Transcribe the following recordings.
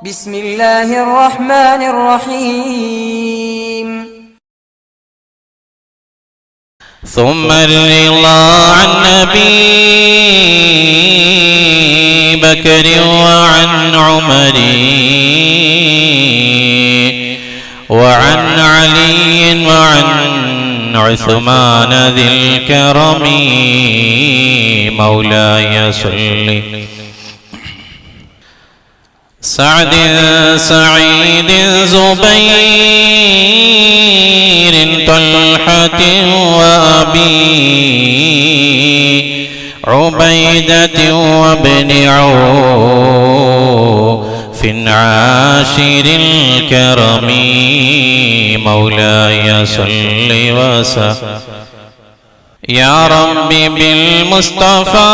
بسم الله الرحمن الرحيم. ثم الرضا عن أبي بكر وعن عمر وعن علي وعن عثمان ذي الكرم مولاي صلِّ سعد سعيد زبير طلحة وأبي عبيدة وابن عوف عاشر الكرم مولاي صل وسلم. يا رب بالمصطفى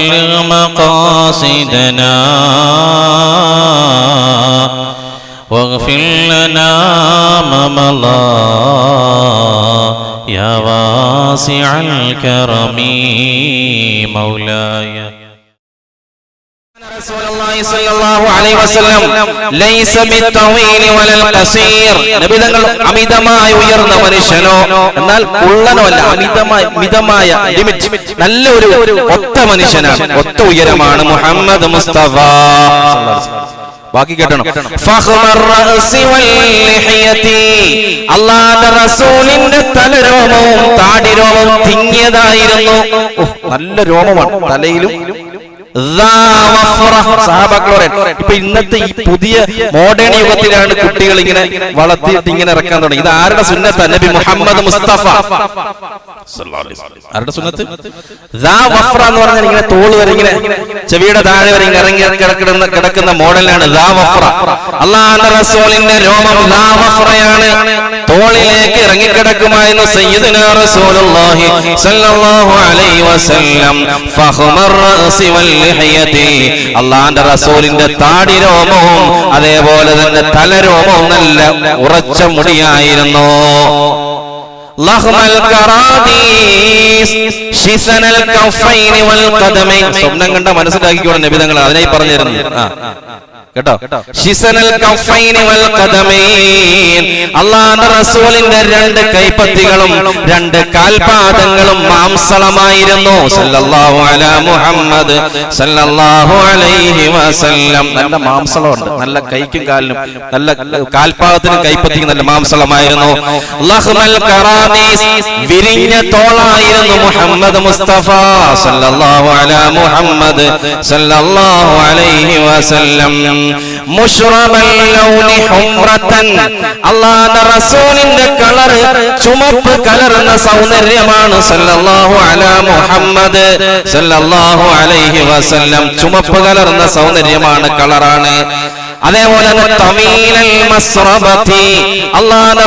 بلغ مقاصدنا. واغفر لنا ما مضى يا واسع الكرم مولاي. رسول الله صلى الله عليه وسلم ليس بالطويل ولا القصير നബിതങ്ങൾ അമിതമായി ഉയർന്ന മനുഷ്യനോ എന്നാൽ കുള്ളനോ അല്ല അമിതമായ മിതമായ ലിമിറ്റ് നല്ല ഒരു ഒത്ത മനുഷ്യനാണ് ഒത്ത ഉയരമാണ് മുഹമ്മദ് മുസ്തഫ ബാക്കി കേട്ടണം ഫഖ്മർ റഅസി വൽ ലിഹ്യതി അല്ലാഹുവിന്റെ റസൂലിന്റെ തലരോമവും താടിരോമവും തിങ്ങിയതായിരുന്നു ഓ, നല്ല രോമമാണ് തലയിലും സഹാബാക്കളോടെ ഇപ്പൊ ഇന്നത്തെ ഈ പുതിയ മോഡേൺ യുഗത്തിലാണ് കുട്ടികൾ ഇങ്ങനെ വളർത്തിയിട്ട് ഇങ്ങനെ ഇറക്കാൻ തുടങ്ങി. ഇത് ആരുടെ സുന്നത്ത? നബി മുഹമ്മദ് മുസ്തഫ. ആരുടെ സുന്നത്ത്? എന്ന് പറഞ്ഞാൽ ഇങ്ങനെ തോൾ വരെ ഇങ്ങനെ ചെവിയുടെ താഴെ വരെ ഇങ്ങനെ ഇറങ്ങി കിടക്കുന്ന കിടക്കുന്ന മോഡലാണ് വഫ്ര റസൂലിന്റെ രോമം വഫ്രയാണ് തോളിലേക്ക് ഇറങ്ങിക്കിടക്കുമായിരുന്നു സയ്യിദുനാ റസൂലുള്ളാഹി സല്ലല്ലാഹു അലൈഹി വസല്ലം. ഫഹ്മർ റാസി വൽ ലിഹ്യതി അള്ളാഹുന്റെ റസൂലിന്റെ താടി രോമവും അതേപോലെ തന്നെ തലരോമവും നല്ല ഉറച്ച മുടിയായിരുന്നു. സ്വപ്നം കണ്ട മനസ്സിലാക്കിക്കോളെ നബി തങ്ങൾ അതിനായി പറഞ്ഞിരുന്നു കേട്ടോ? അല്ലാഹുവിന്റെ റസൂലിന്റെ രണ്ട് കൈപ്പത്തികളും രണ്ട് കാൽപാദങ്ങളും മാംസളമായിരുന്നു. മുഹമ്മദ് നല്ല മാംസളമുണ്ട്. നല്ല കൈക്കും കാലിനും നല്ല കാൽപാദത്തിനും കൈപ്പത്തിക്കും നല്ല മാംസളമായിരുന്നു. വിരിഞ്ഞ തോളായിരുന്നു മുഹമ്മദ് മുസ്തഫ സല്ലല്ലാഹു അലാ മുഹമ്മദ് സല്ലല്ലാഹു അലൈഹി വസല്ലം. റസൂലിന്റെ കളർ കലർന്ന സൗന്ദര്യമാണ് സല്ലല്ലാഹു അലാ മുഹമ്മദ് സല്ലല്ലാഹു അലൈഹി വസല്ലം. ചുമപ്പ് കലർന്ന സൗന്ദര്യമാണ് കളറാണ്. അതേപോലെ മസ്റബത്തി.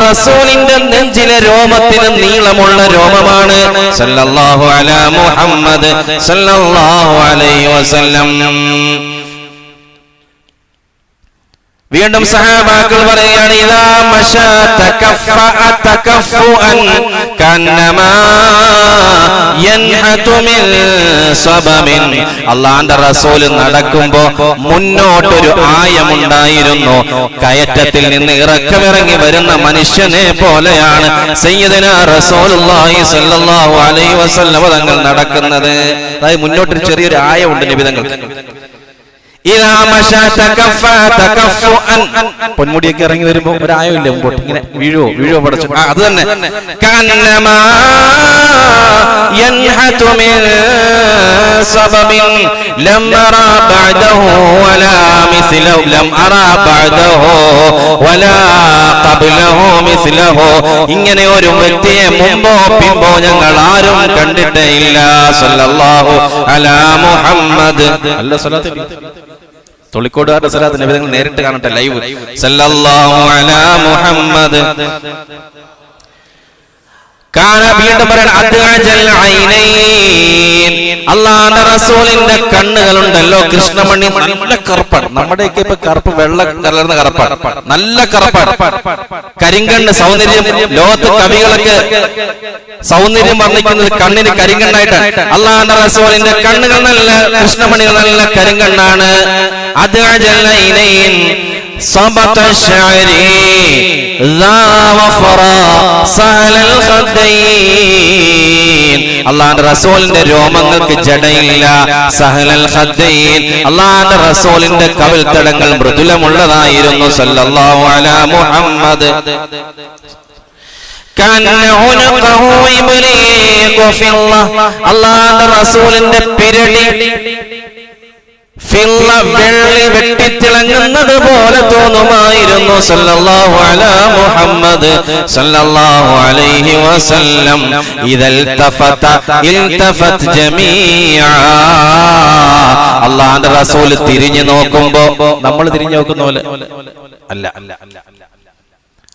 റസൂലിന്റെ നെഞ്ചിലെ രോമത്തിന് നീളമുള്ള രോമമാണ് സല്ലല്ലാഹു അലാ മുഹമ്മദ് സല്ലല്ലാഹു അലൈഹി വസല്ലം. വീണ്ടും സഹാബാക്കൾ പറയുകയാണ് ഇതാ മശാ തകഫു തകഫുഅൻ കന്നമാ യൻഹതു മിൻ സബമിൻ അല്ലാഹുവിന്റെ റസൂൽ നടക്കുമ്പോൾ മുന്നോട്ടൊരു ആയമുണ്ടായിരുന്നു. കയറ്റത്തിൽ നിന്ന് ഇറക്കമിറങ്ങി വരുന്ന മനുഷ്യനെ പോലെയാണ് സയ്യിദന റസൂലുള്ളാഹി സ്വല്ലല്ലാഹു അലൈഹി വസല്ലം തങ്ങൾ നടക്കുന്നത്. അതായത് മുന്നോട്ടൊരു ചെറിയൊരു ആയമുണ്ട് നബിതങ്ങൾ ഇതാ മശാ തകഫ തകഫുഅൻ. പൊന്മുടിയൊക്കെ ഇറങ്ങി വരുമ്പോ ഒരായില്ല മുമ്പോട്ട് ഇങ്ങനെ വീഴോ വീഴോ പടച്ചു. ആ, അത് തന്നെ. ഇങ്ങനെ ഒരു വ്യക്തിയെ മുമ്പോ പിമ്പോ ഞങ്ങൾ ആരും കണ്ടിട്ടേ ഇല്ല സല്ലല്ലാഹു മുഹമ്മദ്. അല്ല സ്വലാത്ത് തൊളിക്കോടുകാരുടെ സ്ഥലത്ത് നബി നിങ്ങൾ നേരിട്ട് കാണട്ടെ ലൈവ്. സല്ലല്ലാഹു അലാ മുഹമ്മദ് കാന വീണ്ടും പറയണം അദ്അജൽ ഐനൈൻ റസൂലിന്റെ കണ്ണുകളുണ്ടല്ലോ കൃഷ്ണമണി നല്ല കറുപ്പാണ്. നമ്മുടെയൊക്കെ ഇപ്പൊ കറുപ്പ് വെള്ള കലർന്ന കറുപ്പാണ്. നല്ല കറുപ്പാണ്. കരിങ്കണ്ണ് സൗന്ദര്യം ലോകത്ത് കവികളൊക്കെ സൗന്ദര്യം വർണിക്കുന്നത് കണ്ണിന് കരിങ്കണ്ണായിട്ടാണ്. അള്ളാന്റെ റസൂലിന്റെ കണ്ണുകൾ നല്ല കൃഷ്ണമണികൾ നല്ല കരിങ്കണ്ണാണ്. അത് ഇനയിൻ صبت شعري ذا وفرا سهل الخدين അള്ളാന്റെ റസൂലിന്റെ രോമങ്ങൾക്ക് ജടയില്ല സഹലൽ ഖദ്ദീൻ അള്ളാന്റെ റസൂലിന്റെ കവിൾത്തടങ്ങൾ മൃദുലമുള്ളതായിരുന്നു സല്ലല്ലാഹു അലാ മുഹമ്മദ് كان عنقه إبريق في الله അള്ളാന്റെ റസൂലിന്റെ പിരടി ഫില്ല വെള്ളി വെട്ടിത്തിളങ്ങുന്നത് പോലെ തോന്നുമായിരുന്നു സല്ലല്ലാഹു അലാ മുഹമ്മദ് സല്ലല്ലാഹു അലൈഹി വസല്ലം. ഇദൽ തഫത ഇൽതഫത് ജമീഅ. അല്ലാഹുവിന്റെ റസൂൽ തിരിഞ്ഞു നോക്കുമ്പോ നമ്മൾ തിരിഞ്ഞു നോക്കുന്ന പോലെ. അല്ല അല്ല അല്ല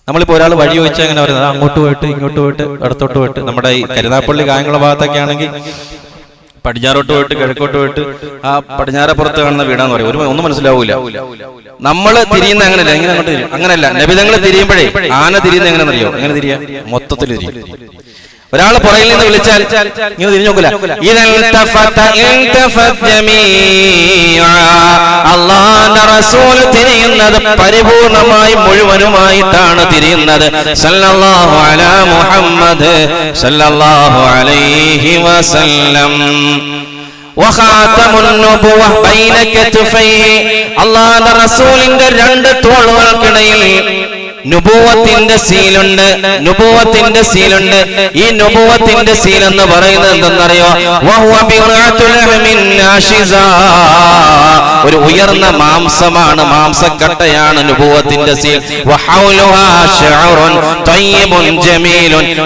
നമ്മളിപ്പോ ഒരാൾ വഴി ചോദിച്ചാൽ അങ്ങനെ പറയുന്നത്. അങ്ങോട്ട് പോയിട്ട് ഇങ്ങോട്ട് പോയിട്ട് ഇടത്തോട്ട് പോയിട്ട്. നമ്മുടെ ഈ കരുനാപ്പള്ളി കായംകുളം ഭാഗത്തൊക്കെ ആണെങ്കിൽ പടിഞ്ഞാറോട്ട് പോയിട്ട് കിഴക്കോട്ട് പോയിട്ട് ആ പടിഞ്ഞാറപ്പുറത്ത് കാണുന്ന വീടാന്ന് പറയും. ഒരു ഒന്നും മനസ്സിലാവൂല. നമ്മൾ തിരിയുന്ന അങ്ങനെയല്ല എങ്ങനെ അങ്ങോട്ട് തിരിയും? അങ്ങനെയല്ല. നബിതങ്ങൾ തിരിയുമ്പോഴേ ആന തിരിയുന്ന എങ്ങനെയാണെന്നറിയോ? എങ്ങനെ തിരിയാ? മൊത്തത്തിൽ തിരിയും. ഒരാളെ പുറയിൽ നിന്ന് വിളിച്ചാൽ ഇങ്ങനെ തിരിഞ്ഞു നോക്കില്ല റസൂൽ തിരിയുന്നത് പരിപൂർണമായി മുഴുവനുമായിട്ടാണ് തിരിയുന്നത്. സല്ലല്ലാഹു അലാ മുഹമ്മദ് സല്ലല്ലാഹു അലൈഹി വസല്ലം. രണ്ട് തോളുകൾക്കിടയിൽ നുബുവത്തിന്റെ സീലുണ്ട്. നുബുവത്തിന്റെ സീലുണ്ട്. ഈ നുബുവത്തിന്റെ സീൽ എന്ന് പറയുന്നത് എന്തെന്നറിയോ. ഒരു ഉയർന്ന മാംസമാണ് മാംസക്കട്ടയാണ് നുബുവത്തിന്റെ സീൽ.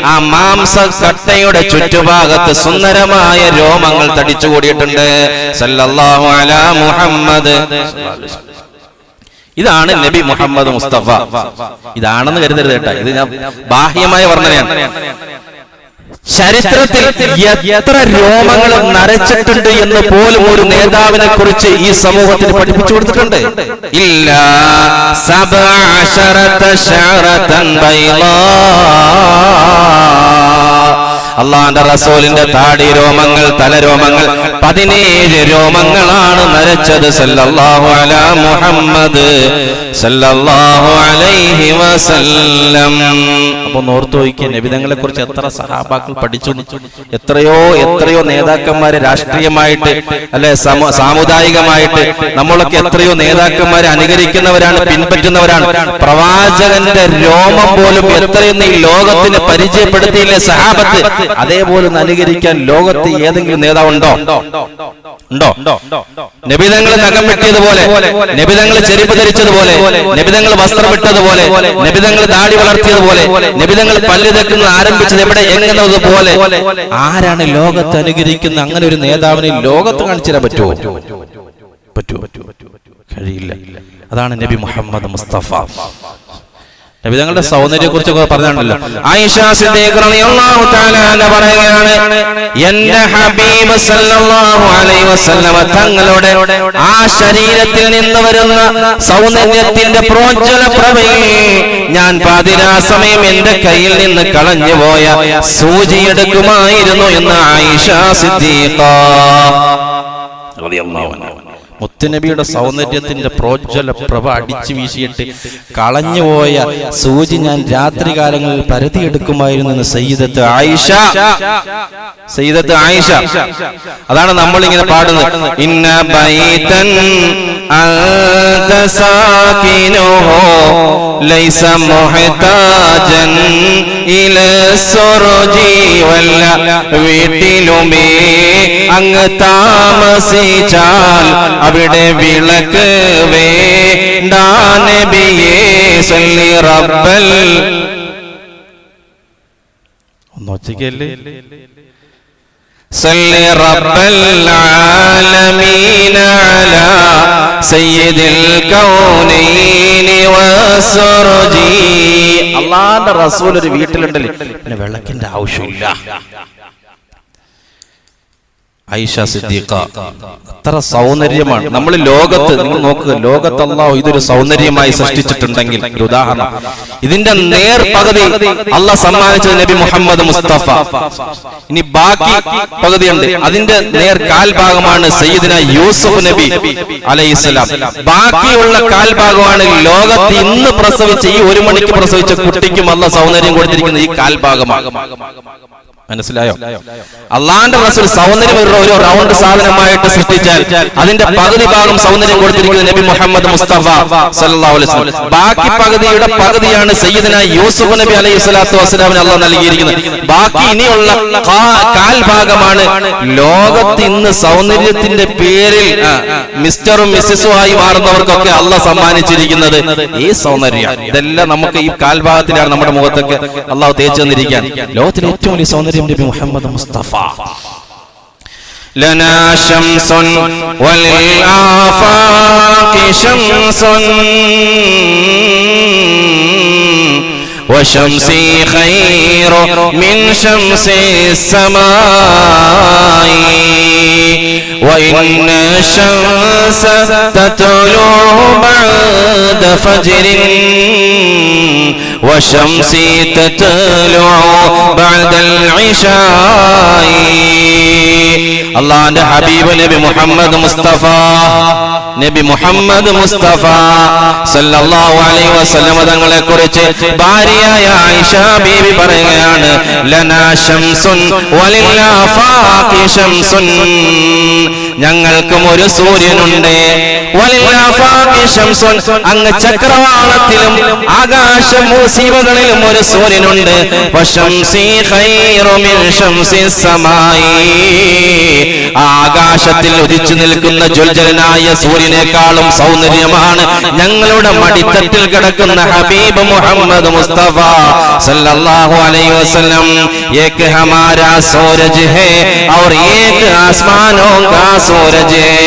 ആ മാംസക്കട്ടയുടെ ചുറ്റുഭാഗത്ത് സുന്ദരമായ രോമങ്ങൾ തടിച്ചുകൂടിയിട്ടുണ്ട്. സല്ലല്ലാഹു അലാ മുഹമ്മദ്. ഇതാണ് നബി മുഹമ്മദ് മുസ്തഫ. ഇതാണെന്ന് കരുതരുത് കേട്ടോ. ഇത് ഞാൻ ബാഹ്യമായ വർണനയാണ്. ചരിത്രത്തിൽ എത്ര രോമങ്ങൾ നരച്ചിട്ടുണ്ട് എന്ന് പോലും ഒരു നേതാവിനെ കുറിച്ച് ഈ സമൂഹത്തിന് പഠിപ്പിച്ചു കൊടുത്തിട്ടുണ്ട്. ഇല്ല അള്ളാന്റെ റസൂലിന്റെ താടി രോമങ്ങൾ തലരോമങ്ങൾ പതിനേഴ് രോമങ്ങളാണ് നരച്ചത് സല്ലല്ലാഹു അല മുഹമ്മദ് സല്ലല്ലാഹു അലൈഹി വസല്ലം. അപ്പൊ ഓർത്തു നോക്കിയ നബിതങ്ങളെ കുറിച്ച് എത്ര സഹാബാക്കൾ പഠിച്ചു. എത്രയോ എത്രയോ നേതാക്കന്മാരെ രാഷ്ട്രീയമായിട്ട് അല്ലെ സമ- സാമുദായികമായിട്ട് നമ്മളൊക്കെ എത്രയോ നേതാക്കന്മാരെ അനുകരിക്കുന്നവരാണ് പിൻപറ്റുന്നവരാണ്. പ്രവാചകന്റെ രോമം പോലും എത്രയെന്ന് ഈ ലോകത്തിന് പരിചയപ്പെടുത്തിയില്ലേ സഹാബത്ത്? അതേപോലെ അനുകരിക്കാൻ ലോകത്ത് ഏതെങ്കിലും നേതാവുണ്ടോ ഉണ്ടോ? നബിതങ്ങൾ നഖം വെട്ടിയതുപോലെ നബിതങ്ങൾ ചെരുപ്പ് ധരിച്ചതുപോലെ നബിതങ്ങൾ വസ്ത്രമിട്ടതുപോലെ നബിതങ്ങൾ താടി വളർത്തിയതുപോലെ നബിതങ്ങൾ പല്ല് തെക്കുന്നത് ആരംഭിച്ചത് എവിടെ എങ്ങനെയത് പോലെ? ആരാണ് ലോകത്ത് അനുകരിക്കുന്ന അങ്ങനെ ഒരു നേതാവിനെ ലോകത്ത് കാണിച്ചു തരാൻ പറ്റുമോ? പറ്റുമോ? കഴിയില്ല. അതാണ് നബി മുഹമ്മദ് മുസ്തഫ. നബി തങ്ങളുടെ സൗന്ദര്യെ കുറിച്ചൊക്കെ പറഞ്ഞാണല്ലോ. ആയിഷ സിദ്ദീഖ് റളിയല്ലാഹു തആല അൻഹ പറയുകയാണ് എന്റെ ഹബീബ് സല്ലല്ലാഹു അലൈഹി വസല്ലമ തങ്ങളുടെ ആ ശരീരത്തിൽ നിന്ന് വരുന്ന സൗന്ദര്യത്തിന്റെ പ്രോജ്വല പ്രഭയിൽ ഞാൻ പാതിരാ സമയം എന്റെ കയ്യിൽ നിന്ന് കളഞ്ഞു പോയ സൂചി എടുക്കുമായിരുന്നു എന്ന് ആയിഷ സിദ്ദീഖ റളിയല്ലാഹു അൻഹ. മുത്തുനബിയുടെ സൗന്ദര്യത്തിന്റെ പ്രോജ്വല പ്രഭ അടിച്ചു വീശിയിട്ട് കളഞ്ഞുപോയ സൂചി ഞാൻ രാത്രി രാത്രികാലങ്ങളിൽ പരതിയെടുക്കുമായിരുന്നു എന്ന് സയ്യിദത്ത് ആയിഷ. സയ്യിദത്ത് ആയിഷ. അതാണ് നമ്മൾ ഇങ്ങനെ പാടുന്നത്. ഇന്ന ബൈതൻ അൻത സാകിനുഹു ലൈസ മുഹ്താജൻ ഇല സുർജി വല്ല വീട്ടിലുമേ അങ്ങ് താമസിച്ചാൽ അവിടെ അവിടെ വിളക്ക് വേണ്ടാനബിയേ സല്ലി റബ്ബൽ. ഒന്നൊച്ചയ്ക്കല്ലേ സല്ലി റബ്ബൽ ആലമീന അലാ സയ്യിദിൽ കൗനൈന വസർജി അല്ലാഹുവിന്റെ റസൂൽ ഒരു വീട്ടിലുണ്ടല്ലേ? പിന്നെ വിളക്കിന്റെ ആവശ്യമില്ല. ഐഷ സിദ്ദീഖ. അത്ര സൗന്ദര്യമാണ്. നമ്മൾ ലോകത്ത് നിങ്ങൾ നോക്കുക ലോകത്ത് അള്ളാഹു ഇതൊരു സൗന്ദര്യമായി സൃഷ്ടിച്ചിട്ടുണ്ടെങ്കിൽ ഒരു ഉദാഹരണം. ഇതിന്റെ നേർ പകുതി അള്ളാഹ് സമ്മാനിച്ചത് നബി മുഹമ്മദ് മുസ്തഫ. ഇനി ബാക്കി പകുതിയുണ്ട്. അതിന്റെ നേർ കാൽഭാഗമാണ് സയ്യിദിന യൂസുഫ് നബി അലൈഹിസ്സലാം ബാക്കിയുള്ള കാൽഭാഗമാണ് ലോകത്ത് ഇന്ന് പ്രസവിച്ച ഈ ഒരു മണിക്ക് പ്രസവിച്ച കുട്ടിക്കും അല്ല സൗന്ദര്യം കൊടുത്തിരിക്കുന്ന ഈ കാൽഭാഗമാണ് മനസ്സിലായോ? അള്ളാന്റെ റസൂൽ സൗന്ദര്യം ഒരു റൗണ്ട് സാധനമായിട്ട് സൃഷ്ടിച്ചാൽ അതിന്റെ പകുതി ഭാഗം സൗന്ദര്യം കൊടുത്തിരിക്കുന്നത് നബി മുഹമ്മദ് മുസ്തഫ സല്ലല്ലാഹു അലൈഹി വസല്ലം. ബാക്കി പകുതിയുടെ പകുതിയാണ് സയ്യിദന യൂസുഫ് നബി അലൈഹി സ്വലാത്തു വസ്സലാമിന് അള്ളാഹ് നൽകിയിരിക്കുന്നത്. ബാക്കി ഇനിയുള്ള കാൽ ഭാഗമാണ് ലോകത്ത് ഇന്ന് സൗന്ദര്യത്തിന്റെ പേരിൽ മിസ്റ്ററും മിസ്സിസും ആയി മാറുന്നവർക്കൊക്കെ അള്ളാഹ് സമ്മാനിച്ചിരിക്കുന്നത് ഈ സൗന്ദര്യം. ഇതെല്ലാം നമുക്ക് ഈ കാൽഭാഗത്തിലാണ് നമ്മുടെ മുഖത്തൊക്കെ അള്ളാഹു തേച്ചു തന്നിരിക്കാൻ ലോകത്തിലെ ഏറ്റവും വലിയ സൗന്ദര്യം നബി മുഹമ്മദ് മുസ്തഫ لنا شمس وللآفاق شمس وشمسي خير من شمس السماء. وإن الشمس تطلع بعد فجر وشمسي تطلع بعد العشاء. അള്ളാന്റെ ഹബീബ് നബി മുഹമ്മദ് മുസ്തഫ. നബി മുഹമ്മദ് മുസ്തഫ സല്ലല്ലാഹു അലൈഹി വസല്ലമ തങ്ങളെ കുറിച്ച് ഭാര്യയായ ആയിഷ ബീവി പറയുകയാണ് ലനാ ശംസുൻ വലില്ലാഫാഖി ശംസുൻ ഞങ്ങൾക്കും ഒരു സൂര്യനുണ്ട്. അങ്ങ് ചക്രവാളത്തിലും ആകാശ മുസീബകളിലും ഒരു സൂര്യനുണ്ട്. ആകാശത്തിൽ ഉദിച്ചു നിൽക്കുന്ന ജ്വൽജലനായ സൂര്യനേക്കാളും സൗന്ദര്യമാണ് ഞങ്ങളുടെ മടിത്തട്ടിൽ കിടക്കുന്ന ഹബീബ് മുഹമ്മദ് മുസ്തഫ സല്ലല്ലാഹു അലൈഹി വസല്ലം. ഏക ഹമാരാ സൂരജ് ഹേ ഔർ ഏക് ആസ്മാനോ കാ का सूरज है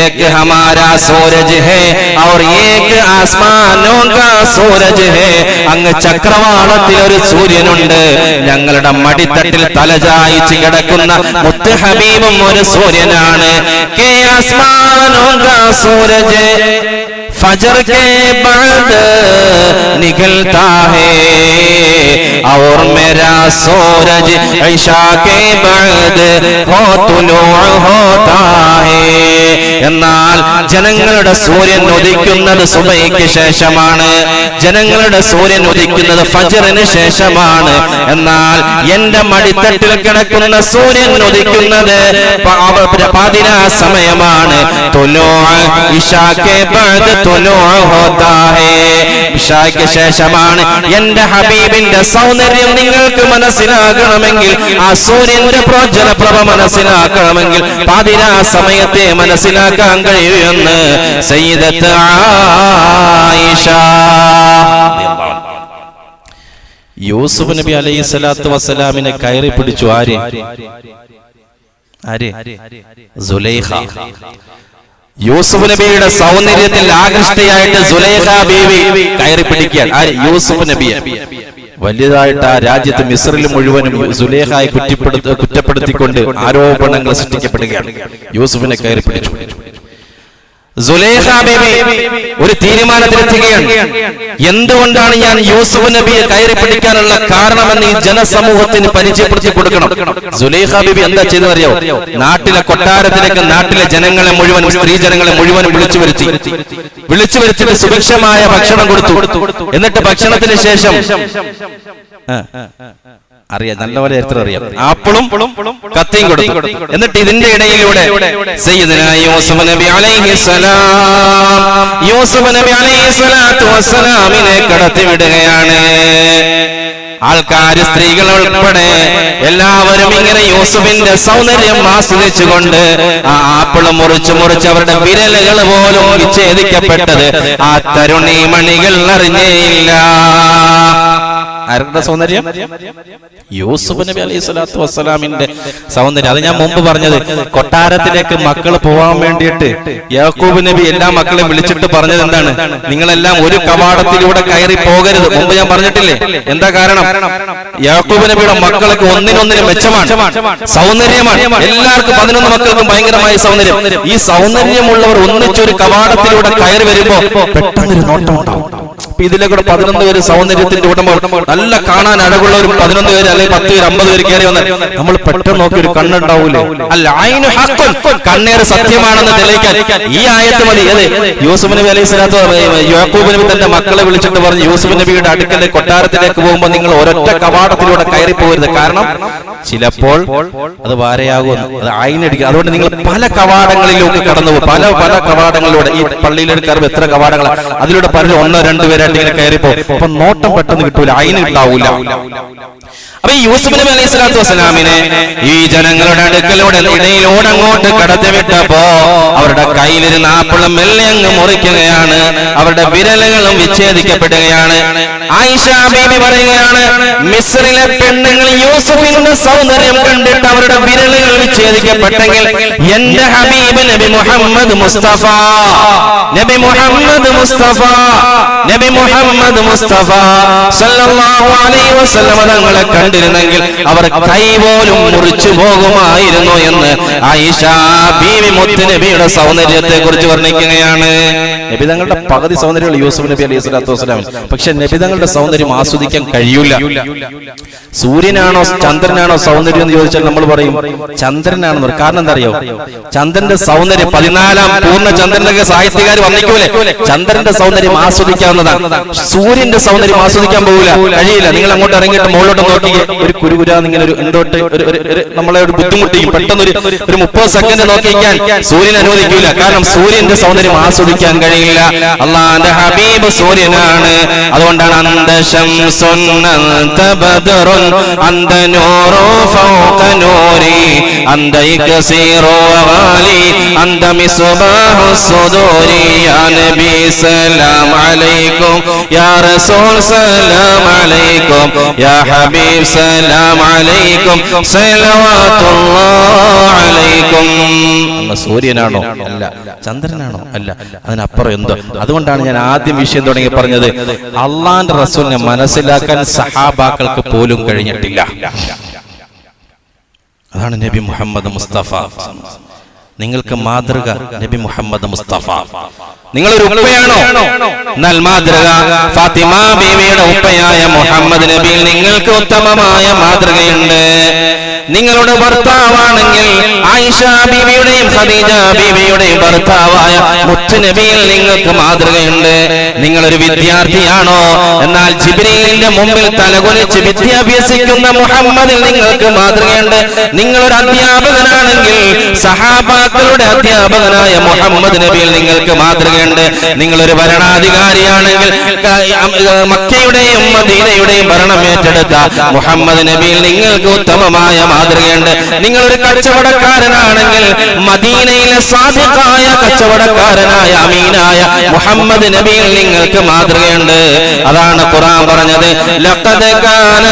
एक हमारा सूरज है और एक आसमानों का सूरज है അങ്ങ് ചക്രവാളത്തിൽ ഒരു സൂര്യനുണ്ട് ഞങ്ങളുടെ മടിത്തട്ടിൽ തലചായിച്ച് കിടക്കുന്ന മുത്ത് ഹബീബും ഒരു സൂര്യനാണ് കെ ആസ്മാനോ കാ സൂരജ് फजर के बाद निकलता है और मेरा सूरज ईशा के बाद हो तुलो होता है എന്നാൽ ജനങ്ങളുടെ സൂര്യൻ ഉദിക്കുന്നത് സുബൈക്ക് ശേഷമാണ്. ജനങ്ങളുടെ സൂര്യൻ ഉദിക്കുന്നത് ഫജറിന് ശേഷമാണ്. എന്നാൽ എന്റെ മടിത്തട്ടിൽ കിടക്കുന്ന സൂര്യൻ ഉദിക്കുന്നത് പാതിരാ സമയമാണ്. ഇഷാക്ക് ശേഷമാണ് എന്റെ ഹബീബിന്റെ സൗന്ദര്യം നിങ്ങൾക്ക് മനസ്സിലാകണമെങ്കിൽ ആ സൂര്യന്റെ പ്രോജനപ്രഭ പ്രഭ മനസ്സിലാക്കണമെങ്കിൽ പാതിരാ സമയത്തെ മനസ്സിലാക്കാൻ കഴിയുമെന്ന് സയ്യിദത്ത് ആയിഷ. യൂസുഫ് നബി അലൈഹി സ്വലാത്തു വസ്സലാമിനെ കയറി പിടിച്ചു ആര്? യൂസുഫ് നബിയുടെ സൗന്ദര്യത്തിൽ ആകൃഷ്ടയായിട്ട് സുലൈഖ ബീവി കയറി പിടിക്കാൻ. ആര്? യൂസുഫ് നബിയെ. വലിയതായിട്ട് ആ രാജ്യത്ത് മിസ്രിൽ മുഴുവനും സുലേഹായി കുറ്റപ്പെടുത്ത കുറ്റപ്പെടുത്തിക്കൊണ്ട് ആരോപണങ്ങൾ സൃഷ്ടിക്കപ്പെടുകയാണ്. യൂസുഫിനെ കയറി പിടിച്ചു. ഒരു തീരുമാനത്തിലെത്തുകയാണ്. എന്തുകൊണ്ടാണ് ഞാൻ യൂസുഫ് നബിയെ കയറി പിടിക്കാനുള്ള കാരണമെന്ന് ഈ ജനസമൂഹത്തിന് പരിചയപ്പെടുത്തി കൊടുക്കണം? സുലേഖ ബേബി എന്താ ചെയ്തെന്നറിയോ നാട്ടിലെ കൊട്ടാരത്തിലേക്ക് നാട്ടിലെ ജനങ്ങളെ മുഴുവൻ സ്ത്രീ ജനങ്ങളെ മുഴുവൻ വിളിച്ചു വരുത്തി. വിളിച്ചു വരുത്തിട്ട് സുഭിക്ഷമായ ഭക്ഷണം കൊടുത്തു. എന്നിട്ട് ഭക്ഷണത്തിന് ശേഷം അറിയാം നല്ലപോലെ ചരിത്രം അറിയാം. ആപ്പിളും കത്തിയും കൊടുത്തു. എന്നിട്ട് ഇതിന്റെ ഇടയിലൂടെ യൂസഫ് നബി അലൈഹി സലാം യൂസുഫ് നബി വസ്സലാമിനെ കടത്തിവിടുകയാണ് ആൾക്കാര് സ്ത്രീകൾ ഉൾപ്പെടെ എല്ലാവരും ഇങ്ങനെ യൂസുഫിന്റെ സൗന്ദര്യം ആസ്വദിച്ചുകൊണ്ട് ആ ആപ്പിൾ മുറിച്ചു മുറിച്ച് അവരുടെ വിരലുകൾ പോലും വിച്ഛേദിക്കപ്പെട്ടത് ആ തരുണി മണികൾ അറിഞ്ഞേയില്ല. ആരുടെ സൗന്ദര്യം? യൂസുഫ് നബി അലൈഹി സ്വലാത്തു വസ്സലാമിന്റെ സൗന്ദര്യം. അത് ഞാൻ മുമ്പ് പറഞ്ഞത് കൊട്ടാരത്തിലേക്ക് മക്കൾ പോവാൻ വേണ്ടിയിട്ട് യാക്കൂബ് നബി എല്ലാ മക്കളെയും വിളിച്ചിട്ട് പറഞ്ഞത് എന്താണ്? നിങ്ങളെല്ലാം ഒരു കവാടത്തിലൂടെ കയറി പോകരുത്. മുമ്പ് ഞാൻ പറഞ്ഞിട്ടില്ലേ? എന്താ കാരണം? യാക്കൂബ് നബിയുടെ മക്കൾക്ക് ഒന്നിനൊന്നിന് മെച്ചമാണ് സൗന്ദര്യമാണ്. എല്ലാവർക്കും പതിനൊന്ന് മക്കൾക്കും ഭയങ്കരമായ സൗന്ദര്യം. ഈ സൗന്ദര്യമുള്ളവർ ഒന്നിച്ചൊരു കവാടത്തിലൂടെ കയറി വരുമ്പോ പെട്ടെന്നൊരു നോട്ടം ഉണ്ടാവും. ഇതിലെ കൂടെ പതിനൊന്ന് പേര് സൗന്ദര്യത്തിന്റെ ഉടമകൾ. നല്ല കാണാൻ അഴകുള്ള ഒരു പതിനൊന്ന് പേര് അല്ലെങ്കിൽ പത്ത് പേര് അമ്പത് പേര് കയറി വന്നാൽ നമ്മൾ പെട്ടെന്ന് നോക്കി ഒരു കണ്ണുണ്ടാവൂലേ? അല്ല ഹഖുൻ. കണ്ണേറ് സത്യമാണെന്ന് തെളിയിക്കാൻ ഈ ആയത്ത് മതി. അതെ യൂസുഫ് നബി അലൈഹി സ്വലാത്തു യാക്കൂബ് നബി തന്റെ മക്കളെ വിളിച്ചിട്ട് പറഞ്ഞു യൂസുഫ് നബിയുടെ അടുക്കലെ കൊട്ടാരത്തിലേക്ക് പോകുമ്പോൾ നിങ്ങൾ ഒരൊറ്റ കവാടത്തിലൂടെ കയറി പോകരുത് കാരണം ചിലപ്പോൾ അത് വാരയാകും അത് ആയിനടിക്കും അതുകൊണ്ട് നിങ്ങൾ പല കവാടങ്ങളിലൂടെ കടന്നു പോകും. പല പല കവാടങ്ങളിലൂടെ ഈ പള്ളിയിലൊരു എത്ര കവാടങ്ങളാണ് അതിലൂടെ പലരും ഒന്നോ രണ്ടോ ഇങ്ങനെ കയറിപ്പോ അപ്പൊ നോട്ടം പെട്ടെന്ന് കിട്ടൂല അയിന് ഉണ്ടാവൂല അപ്പൊ ഈ യൂസുഫ് നബി വസ്സലാമിനെ ഈ ജനങ്ങളുടെ അടുക്കലൂടെ ഇടയിലൂടെ അങ്ങോട്ട് കടത്തിവിട്ടപ്പോ അവരുടെ കയ്യിലിരുന്ന ആപ്പിളും മെല്ലെ അങ്ങ് മുറിക്കുകയാണ്. അവരുടെ വിരലുകളും വിച്ഛേദിക്കപ്പെടുകയാണ്. ആയിഷ ബീബി പറയുകയാണ് മിസ്രിലെ പെണ്ണുങ്ങൾ യൂസുഫിന്റെ സൗന്ദര്യം കണ്ടിട്ട് അവരുടെ വിരലുകൾ വിച്ഛേദിക്കപ്പെട്ടെങ്കിൽ എന്റെ ഹബീബ് നബി മുഹമ്മദ് മുസ്തഫ നബി മുഹമ്മദ് മുസ്തഫ നബി മുഹമ്മദ് മുസ്തഫ. സല്ലല്ലാഹു അലൈഹി വസല്ലം തങ്ങളെ കണ്ടിരുന്നെങ്കിൽ അവർ കൈ പോലും മുറിച്ചു പോകുമായിരുന്നു എന്ന് ആയിഷ മുത്ത് നബിയുടെ സൗന്ദര്യത്തെ കുറിച്ച് വർണിക്കുകയാണ്. നബിതങ്ങളുടെ പകുതി സൗന്ദര്യമുള്ള യൂസുഫ് നബി അലൈഹി സ്വലാത്തു വസ്സലാം. പക്ഷെ നബിതങ്ങളുടെ സൗന്ദര്യം ആസ്വദിക്കാൻ കഴിയൂല. സൂര്യനാണോ ചന്ദ്രനാണോ സൗന്ദര്യം എന്ന് ചോദിച്ചാൽ നമ്മൾ പറയും ചന്ദ്രനാണെന്ന് പറയും. കാരണം എന്താ അറിയോ? ചന്ദ്രന്റെ സൗന്ദര്യം പതിനാലാം പൂർണ ചന്ദ്രനൊക്കെ സാഹിത്യകാർ വന്നിക്കൂലെ ചന്ദ്രന്റെ സൗന്ദര്യം ആസ്വദിക്കാവുന്നതാണ്. സൂര്യന്റെ സൗന്ദര്യം ആസ്വദിക്കാൻ പോകില്ല കഴിയില്ല. നിങ്ങൾ അങ്ങോട്ട് ഇറങ്ങിയിട്ട് മുകളിലോട്ട് നോക്കി ഒരു കുരുകുരാന്ന് ഇങ്ങനെ ഒരു എന്തോട്ട് നമ്മളെ ഒരു ബുദ്ധിമുട്ടിയും പെട്ടെന്ന് ഒരു മുപ്പത് സെക്കൻഡ് നോക്കിയാൽ സൂര്യൻ അനുവദിക്കൂല. കാരണം സൂര്യന്റെ സൗന്ദര്യം ആസ്വദിക്കാൻ കഴിയില്ല. അള്ളാന്റെ ഹബീബ് സൂര്യനാണ്. അതുകൊണ്ടാണ് അന്തശം അന്ത നൂറോ ഫൗക നൂരി അന്ത ഇക്സീറോ വാലി അന്ത മിസ്ബാഹു സുദൂരി യാ നബി സലാം അലൈക്കും യാ റസൂൽ സലാം അലൈക്കും യാ ഹബീബ് സലാം അലൈക്കും അലൈക്കും സൂര്യനാണോ? അല്ല. ചന്ദ്രനാണോ? അല്ല. അതിനപ്പുറം എന്തോ? അതുകൊണ്ടാണ് ഞാൻ ആദ്യം വിഷയം തുടങ്ങി പറഞ്ഞത്. അള്ളാന്റെ റസൂലിനെ മനസ്സിലാക്കാൻ സഹാബാക്കൾക്ക് പോലും കഴിഞ്ഞിട്ടില്ല. അതാണ് നബി മുഹമ്മദ് മുസ്തഫ. നിങ്ങൾക്ക് മാതൃക നബി മുഹമ്മദ് മുസ്തഫ. നിങ്ങൾ ഒരു ഉപ്പയാണോ? എന്നാൽ മാതൃക ഫാത്തിമ ബീവിയുടെ ഉപ്പയായ മുഹമ്മദ് നബിയിൽ നിങ്ങൾക്ക് ഉത്തമമായ മാതൃകയുണ്ട്. നിങ്ങളുടെ ഭർത്താവാണെങ്കിൽ ആയിഷ ബീവിയുടെയും ഖദീജ ബീവിയുടെയും ഭർത്താവായ മുത്ത് നബിയിൽ നിങ്ങൾക്ക് മാതൃകയുണ്ട്. നിങ്ങളൊരു വിദ്യാർത്ഥിയാണോ? എന്നാൽ ജിബ്രീലിന്റെ മുമ്പിൽ തലകുലിച്ച് വിദ്യാഭ്യസിക്കുന്ന മുഹമ്മദിൽ നിങ്ങൾക്ക് മാതൃകയുണ്ട്. നിങ്ങളൊരു അധ്യാപകനാണെങ്കിൽ സഹാബാക്കളുടെ അധ്യാപകനായ മുഹമ്മദ് നബിയിൽ നിങ്ങൾക്ക് മാതൃകയുണ്ട്. നിങ്ങളൊരു ഭരണാധികാരിയാണെങ്കിൽ മക്കയുടെയും മദീനയുടെയും ഭരണം ഏറ്റെടുത്ത മുഹമ്മദ് നബിയിൽ നിങ്ങൾക്ക് ഉത്തമമായ മാതൃകയുണ്ട്. നിങ്ങളൊരു കച്ചവടക്കാരനാണെങ്കിൽ മദീനയിലെ സാധുക്കായ കച്ചവടക്കാരനായ അമീനായ മുഹമ്മദ് നബിയിൽ നിങ്ങൾക്ക് മാതൃകയുണ്ട്. അതാണ് ഖുറാൻ പറഞ്ഞത്. കാന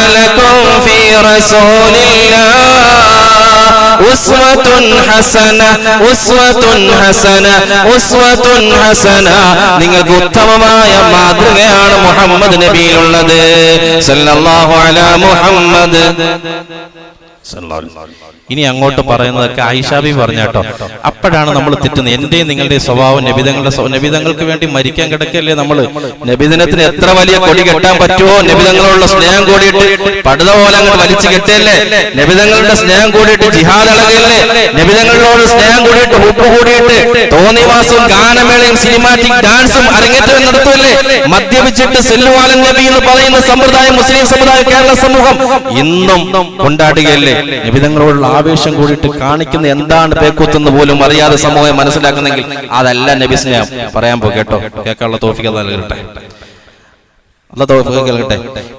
ഫീ നിങ്ങൾക്ക് ഉത്തമമായ മാതൃകയാണ് മുഹമ്മദ് നബിയിലുള്ളത്. സല്ലല്ലാഹു അലാ മുഹമ്മദ്. ഇനി അങ്ങോട്ട് പറയുന്നതൊക്കെ ആയിഷാബി പറഞ്ഞാട്ടോ അപ്പോഴാണ് നമ്മൾ തെറ്റുന്നത്. എന്റെയും നിങ്ങളുടെ സ്വഭാവം നബിതങ്ങളുടെ നബിതങ്ങൾക്ക് വേണ്ടി മരിക്കാൻ കിടക്കല്ലേ നമ്മൾ നബിദിനത്തിന് എത്ര വലിയ കൊടി കെട്ടാൻ പറ്റുമോ? നബിതങ്ങളോടുള്ള സ്നേഹം കൂടിയിട്ട് പടുത പോലെ അങ്ങോട്ട് വലിച്ചു കെട്ടല്ലേ? നബിതങ്ങളുടെ സ്നേഹം കൂടിയിട്ട് ജിഹാദ് അളകല്ലേ നബിതങ്ങളോട് സ്നേഹം കൂടിയിട്ട് ഉപ്പ് കൂടിയിട്ട് തോന്നിവാസവും ഗാനമേളയും സിനിമാറ്റിക് ഡാൻസും അരങ്ങേറ്റം നടത്തുമല്ലേ മദ്യപിച്ചിട്ട് സെല്ലുവാലൻ നബി എന്ന് പറയുന്ന സമ്പ്രദായം മുസ്ലിം സമുദായ കേരള സമൂഹം ഇന്നും കൊണ്ടാടുകയല്ലേ നബിതങ്ങളോടുള്ള ആവേശം കൂടിയിട്ട് കാണിക്കുന്ന എന്താണ് പേക്കൂത്തെന്ന് പോലും അറിയാതെ സമൂഹം മനസ്സിലാക്കുന്നെങ്കിൽ അതല്ല നബി സ്നേഹം. പറയാൻ പോ കേട്ടോ. കേൾക്കാനുള്ള തോഫിക്ക് നൽകട്ടെ. അല്ലാഹ് തൗഫീഖ് നൽകട്ടെ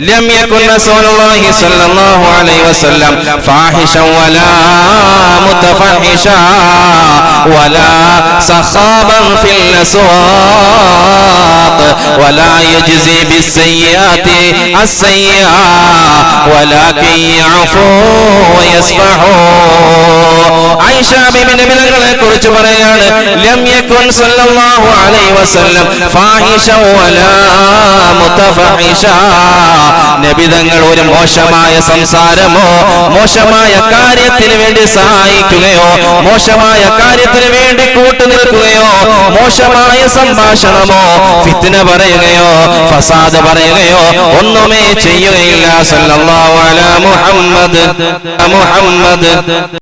ലം യകുൻ റസൂലുള്ളാഹി സ്വല്ലല്ലാഹു അലൈഹി വസല്ലം ഫാഹിഷൻ വലാ മുതഫഹിഷ വലാ സഖാബൻ ഫിൽ അസ്വാഖ് വലാ യജ്സി ബിസ്സയ്യാത്തി അസ്സയ്യാ വലാകിൻ യഅഫു വയസ്ഫഹു ആയിഷ ബിബി നബികളെ കുറിച്ച് പറയാണ് ലം യകുൻ സല്ലല്ലാഹു അലൈഹി വസല്ലം ഫാഹിഷൻ വലാ മുതഫഹിഷ നബിതങ്ങൾ ഒരു മോശമായ സംസാരമോ മോശമായ കാര്യത്തിന് വേണ്ടി സഹായിക്കുകയോ മോശമായ കാര്യത്തിന് വേണ്ടി കൂട്ടുനിൽക്കുകയോ മോശമായ സംഭാഷണമോ ഫിത്തിന പറയുകയോ ഫസാദ് പറയുകയോ ഒന്നുമേ ചെയ്യുകയില്ല. സല്ലല്ലാഹു അലാ മുഹമ്മദ് മുഹമ്മദ്.